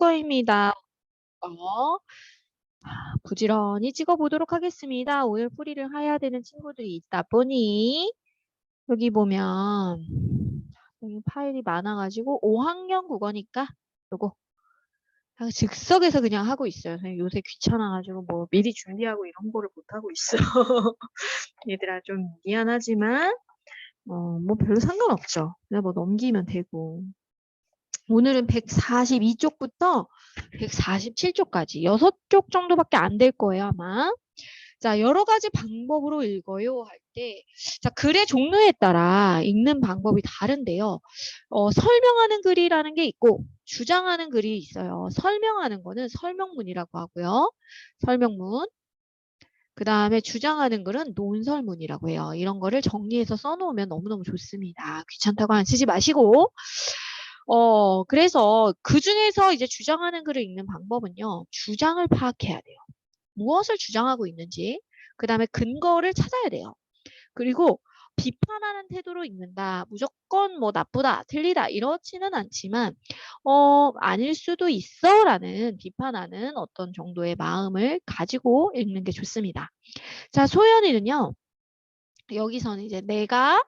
거입니다. 어, 부지런히 찍어 보도록 하겠습니다. 오늘 풀이를 해야 되는 친구들이 있다 보니 여기 보면 여기 파일이 많아가지고 5학년 국어니까 요거 즉석에서 그냥 하고 있어요. 요새 귀찮아가지고 뭐 미리 준비하고 이런 거를 못하고 있어. 얘들아 좀 미안하지만 어, 뭐 별로 상관없죠. 그냥 뭐 넘기면 되고. 오늘은 142쪽부터 147쪽까지 6쪽 정도밖에 안 될 거예요, 아마. 자, 여러 가지 방법으로 읽어요 할 때, 자, 글의 종류에 따라 읽는 방법이 다른데요. 어, 설명하는 글이라는 게 있고, 주장하는 글이 있어요. 설명하는 거는 설명문이라고 하고요. 설명문. 그 다음에 주장하는 글은 논설문이라고 해요. 이런 거를 정리해서 써놓으면 너무너무 좋습니다. 귀찮다고 안 쓰지 마시고. 어, 그래서 그 중에서 이제 주장하는 글을 읽는 방법은요, 주장을 파악해야 돼요. 무엇을 주장하고 있는지, 그 다음에 근거를 찾아야 돼요. 그리고 비판하는 태도로 읽는다. 무조건 뭐 나쁘다, 틀리다, 이렇지는 않지만, 어, 아닐 수도 있어 라는 비판하는 어떤 정도의 마음을 가지고 읽는 게 좋습니다. 자, 소연이는요, 여기서는 이제 내가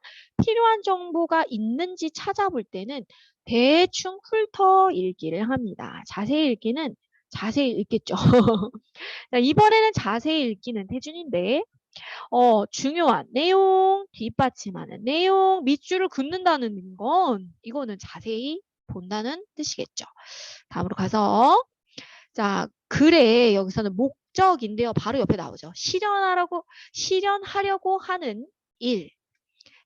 필요한 정보가 있는지 찾아볼 때는 대충 훑어 읽기를 합니다. 자세히 읽기는 자세히 읽겠죠. 자, 이번에는 자세히 읽기는 태준인데 어, 중요한 내용, 뒷받침하는 내용, 밑줄을 긋는다는 건 이거는 자세히 본다는 뜻이겠죠. 다음으로 가서 자, 글에 여기서는 목적인데요. 바로 옆에 나오죠. 실현하려고 실현하려고 하는 일,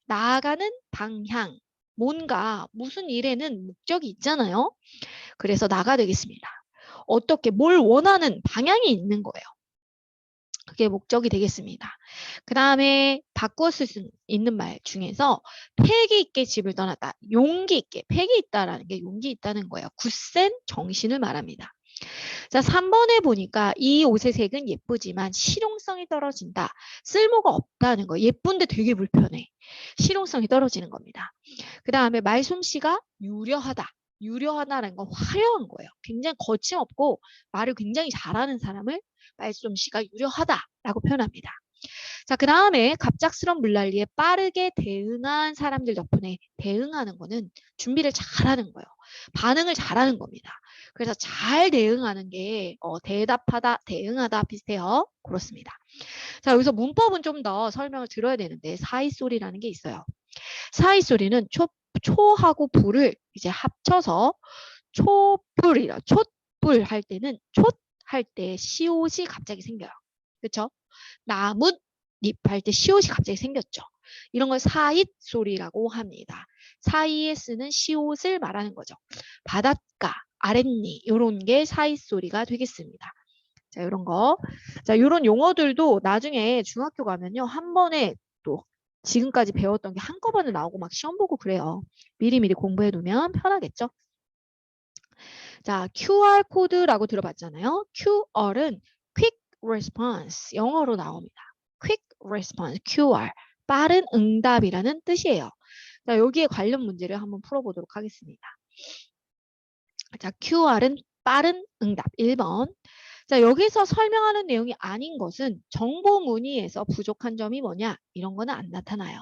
나아가는 방향, 뭔가 무슨 일에는 목적이 있잖아요. 그래서 나가 되겠습니다. 어떻게 뭘 원하는 방향이 있는 거예요. 그게 목적이 되겠습니다. 그 다음에 쓸수 있는 말 중에서 패기 있게 집을 떠났다. 용기 있게, 패기 있다라는 게 용기 있다는 거예요. 굳센 정신을 말합니다. 자, 3번에 보니까 이 옷의 색은 예쁘지만 실용성이 떨어진다. 쓸모가 없다는 거. 예쁜데 되게 불편해. 실용성이 떨어지는 겁니다. 그 다음에 말솜씨가 유려하다. 유려하다는 건 화려한 거예요. 굉장히 거침없고 말을 굉장히 잘하는 사람을 말솜씨가 유려하다라고 표현합니다. 자, 그 다음에 갑작스런 물난리에 빠르게 대응한 사람들 덕분에 대응하는 거는 준비를 잘하는 거예요. 반응을 잘하는 겁니다. 그래서 잘 대응하는 게 어, 대답하다, 대응하다 비슷해요. 그렇습니다. 자, 여기서 문법은 좀 더 설명을 들어야 되는데 사이소리라는 게 있어요. 사이소리는 초, 초하고 불을 이제 합쳐서 촛불이라 촛불 할 때는 촛 할 때 시옷이 갑자기 생겨요. 그렇죠? 나뭇잎 할 때 시옷이 갑자기 생겼죠. 이런 걸 사잇 소리라고 합니다. 사이에 쓰는 시옷을 말하는 거죠. 바닷가, 아랫니 이런 게 사잇 소리가 되겠습니다. 자, 이런 거. 자, 이런 용어들도 나중에 중학교 가면요. 한 번에 또 지금까지 배웠던 게 한꺼번에 나오고 막 시험 보고 그래요. 미리미리 공부해 두면 편하겠죠? 자, QR 코드라고 들어봤잖아요. QR은 Quick Response 영어로 나옵니다. Quick Response QR 빠른 응답이라는 뜻이에요. 자, 여기에 관련 문제를 한번 풀어보도록 하겠습니다. 자, QR은 빠른 응답 1번. 자, 여기서 설명하는 내용이 아닌 것은 정보 문의에서 부족한 점이 뭐냐? 이런 거는 안 나타나요.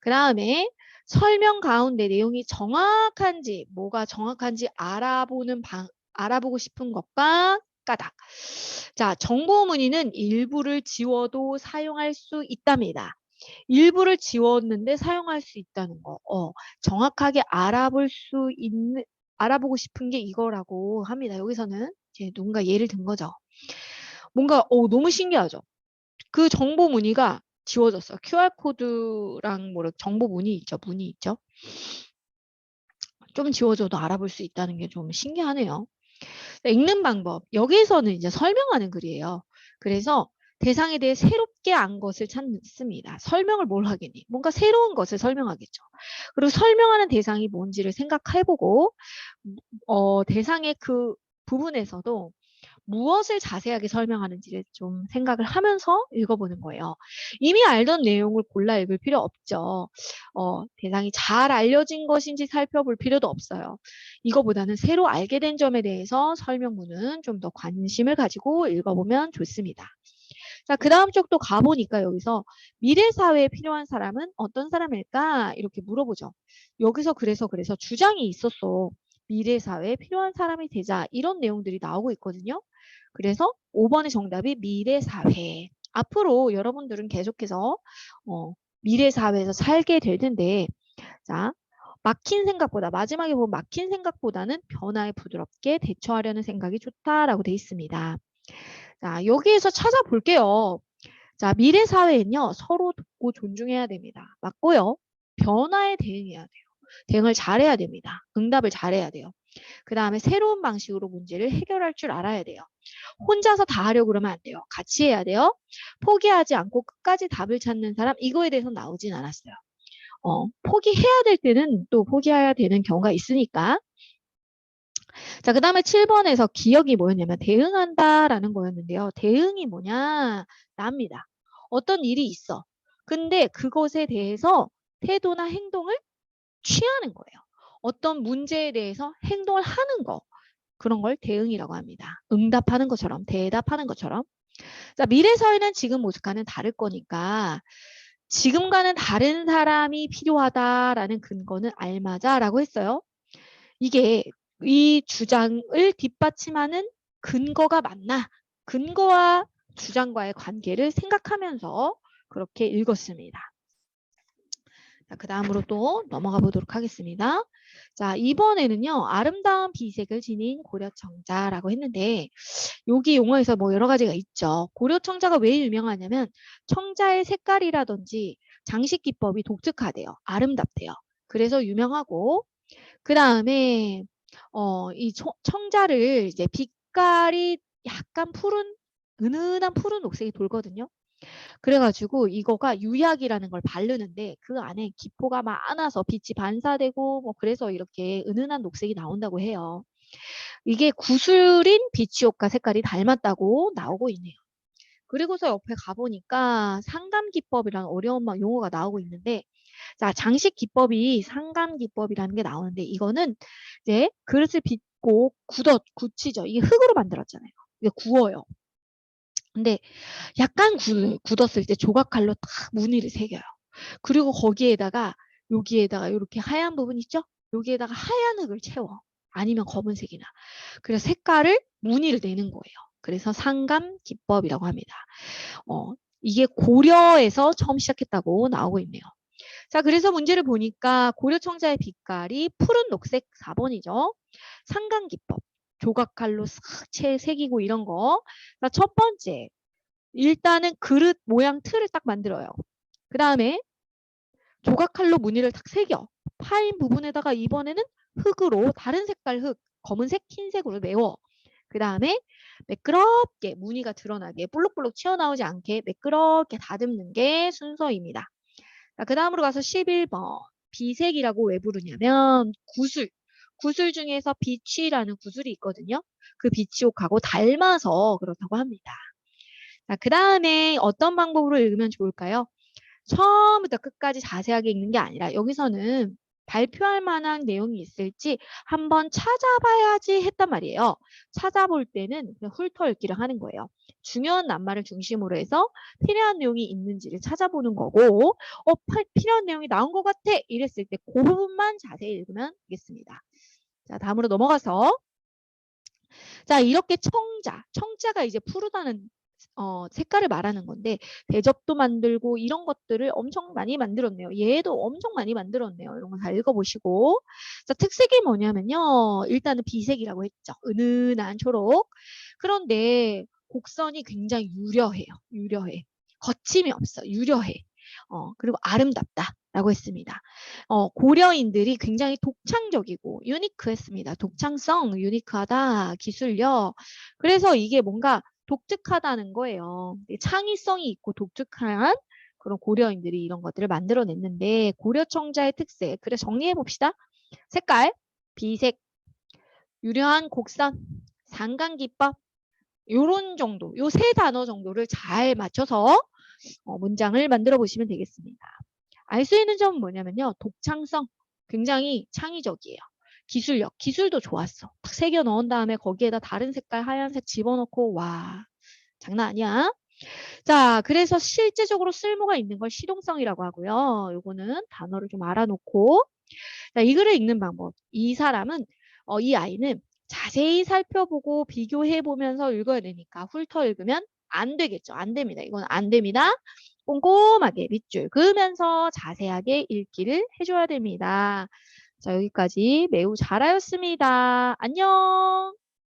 그 다음에 설명 가운데 내용이 정확한지, 뭐가 정확한지 알아보는 방, 알아보고 싶은 것과 까닥. 자, 정보 문의는 일부를 지워도 사용할 수 있답니다. 일부를 지웠는데 사용할 수 있다는 거. 어, 정확하게 알아볼 수 있는, 알아보고 싶은 게 이거라고 합니다. 여기서는 이제 누군가 예를 든 거죠. 뭔가 어, 너무 신기하죠. 그 정보 문의가 지워졌어. QR코드랑 뭐 정보 문의 있죠. 문의 있죠. 좀 지워져도 알아볼 수 있다는 게 좀 신기하네요. 읽는 방법. 여기에서는 이제 설명하는 글이에요. 그래서 대상에 대해 새롭게 안 것을 찾습니다. 설명을 뭘 하겠니? 뭔가 새로운 것을 설명하겠죠. 그리고 설명하는 대상이 뭔지를 생각해보고 어, 대상의 그 부분에서도 무엇을 자세하게 설명하는지를 좀 생각을 하면서 읽어보는 거예요. 이미 알던 내용을 골라 읽을 필요 없죠. 어, 대상이 잘 알려진 것인지 살펴볼 필요도 없어요. 이거보다는 새로 알게 된 점에 대해서 설명문은 좀 더 관심을 가지고 읽어보면 좋습니다. 자, 그 다음 쪽도 가보니까 여기서 미래 사회에 필요한 사람은 어떤 사람일까? 이렇게 물어보죠. 여기서 그래서 그래서 주장이 있었어. 미래 사회에 필요한 사람이 되자. 이런 내용들이 나오고 있거든요. 그래서 5번의 정답이 미래 사회. 앞으로 여러분들은 계속해서 어, 미래 사회에서 살게 될 텐데 자, 막힌 생각보다 마지막에 보면 막힌 생각보다는 변화에 부드럽게 대처하려는 생각이 좋다라고 돼 있습니다. 자, 여기에서 찾아볼게요. 자, 미래 사회엔요. 서로 돕고 존중해야 됩니다. 맞고요. 변화에 대응해야 돼요. 대응을 잘해야 됩니다. 응답을 잘해야 돼요. 그 다음에 새로운 방식으로 문제를 해결할 줄 알아야 돼요. 혼자서 다 하려고 그러면 안 돼요. 같이 해야 돼요. 포기하지 않고 끝까지 답을 찾는 사람 이거에 대해서 나오진 않았어요. 어, 포기해야 될 때는 또 포기해야 되는 경우가 있으니까 자, 그 다음에 7번에서 기억이 뭐였냐면 대응한다라는 거였는데요. 대응이 뭐냐? 납니다. 어떤 일이 있어. 근데 그것에 대해서 태도나 행동을 취하는 거예요. 어떤 문제에 대해서 행동을 하는 거. 그런 걸 대응이라고 합니다. 응답하는 것처럼, 대답하는 것처럼. 자, 미래 사회는 지금 모습과는 다를 거니까 지금과는 다른 사람이 필요하다라는 근거는 알맞아라고 했어요. 이게 이 주장을 뒷받침하는 근거가 맞나? 근거와 주장과의 관계를 생각하면서 그렇게 읽었습니다. 자, 그 다음으로 또 넘어가 보도록 하겠습니다. 자, 이번에는요, 아름다운 비색을 지닌 고려청자라고 했는데, 여기 용어에서 뭐 여러 가지가 있죠. 고려청자가 왜 유명하냐면, 청자의 색깔이라든지 장식 기법이 독특하대요. 아름답대요. 그래서 유명하고, 그 다음에 어, 이 청, 청자를 이제 빛깔이 약간 푸른 은은한 푸른 녹색이 돌거든요. 그래가지고 이거가 유약이라는 걸 바르는데 그 안에 기포가 많아서 빛이 반사되고 뭐 그래서 이렇게 은은한 녹색이 나온다고 해요. 이게 구슬인 효과 색깔이 닮았다고 나오고 있네요. 그리고서 옆에 가보니까 상감 기법이라는 어려운 용어가 나오고 있는데 자, 장식 기법이 상감 기법이라는 게 나오는데 이거는 이제 그릇을 빚고 굳어 굳히죠. 이게 흙으로 만들었잖아요. 이게 구워요. 근데 약간 굳, 굳었을 때 조각칼로 딱 무늬를 새겨요. 그리고 거기에다가 여기에다가 이렇게 하얀 부분 있죠? 여기에다가 하얀 흙을 채워. 아니면 검은색이나. 그래서 색깔을 무늬를 내는 거예요. 그래서 상감 기법이라고 합니다. 어, 이게 고려에서 처음 시작했다고 나오고 있네요. 자, 그래서 문제를 보니까 고려청자의 빛깔이 푸른 녹색 4번이죠. 상강기법, 조각칼로 싹 채 새기고 이런 거. 자, 첫 번째, 일단은 그릇 모양 틀을 딱 만들어요. 그 다음에 조각칼로 무늬를 딱 새겨. 파인 부분에다가 이번에는 흙으로 다른 색깔 흙, 검은색, 흰색으로 메워. 그 다음에 매끄럽게 무늬가 드러나게 볼록볼록 튀어나오지 않게 매끄럽게 다듬는 게 순서입니다. 그 다음으로 가서 11번. 비색이라고 왜 부르냐면 구슬. 구슬 중에서 비취라는 구슬이 있거든요. 그 비취옥하고 닮아서 그렇다고 합니다. 자, 그 다음에 어떤 방법으로 읽으면 좋을까요? 처음부터 끝까지 자세하게 읽는 게 아니라 여기서는 발표할 만한 내용이 있을지 한번 찾아봐야지 했단 말이에요. 찾아볼 때는 훑어 읽기를 하는 거예요. 중요한 낱말을 중심으로 해서 필요한 내용이 있는지를 찾아보는 거고 어 필요한 내용이 나온 것 같아 이랬을 때 그 부분만 자세히 읽으면 되겠습니다. 자 다음으로 넘어가서 자 이렇게 청자 청자가 이제 푸르다는 어, 색깔을 말하는 건데 대접도 만들고 이런 것들을 엄청 많이 만들었네요. 얘도 엄청 많이 만들었네요. 이런 거 다 읽어보시고 자 특색이 뭐냐면요. 일단은 비색이라고 했죠. 은은한 초록. 그런데 곡선이 굉장히 유려해요. 유려해. 거침이 없어. 유려해. 어, 그리고 아름답다. 라고 했습니다. 어, 고려인들이 굉장히 독창적이고 유니크했습니다. 독창성, 유니크하다, 기술력. 그래서 이게 뭔가 독특하다는 거예요. 창의성이 있고 독특한 그런 고려인들이 이런 것들을 만들어냈는데 고려청자의 특색. 그래 정리해 봅시다. 색깔, 비색, 유려한 곡선, 상강기법, 요런 정도, 요 세 단어 정도를 잘 맞춰서 어, 문장을 만들어 보시면 되겠습니다. 알 수 있는 점은 뭐냐면요. 독창성. 굉장히 창의적이에요. 기술력. 기술도 좋았어. 딱 새겨 넣은 다음에 거기에다 다른 색깔 하얀색 집어넣고 와 장난 아니야. 자, 그래서 실제적으로 쓸모가 있는 걸 시동성이라고 하고요. 요거는 단어를 좀 알아놓고 자, 이 글을 읽는 방법. 이 사람은 어, 이 아이는 자세히 살펴보고 비교해 보면서 읽어야 되니까 훑어 읽으면 안 되겠죠. 안 됩니다. 이건 안 됩니다. 꼼꼼하게 밑줄 그으면서 자세하게 읽기를 해줘야 됩니다. 자, 여기까지 매우 잘하였습니다. 안녕!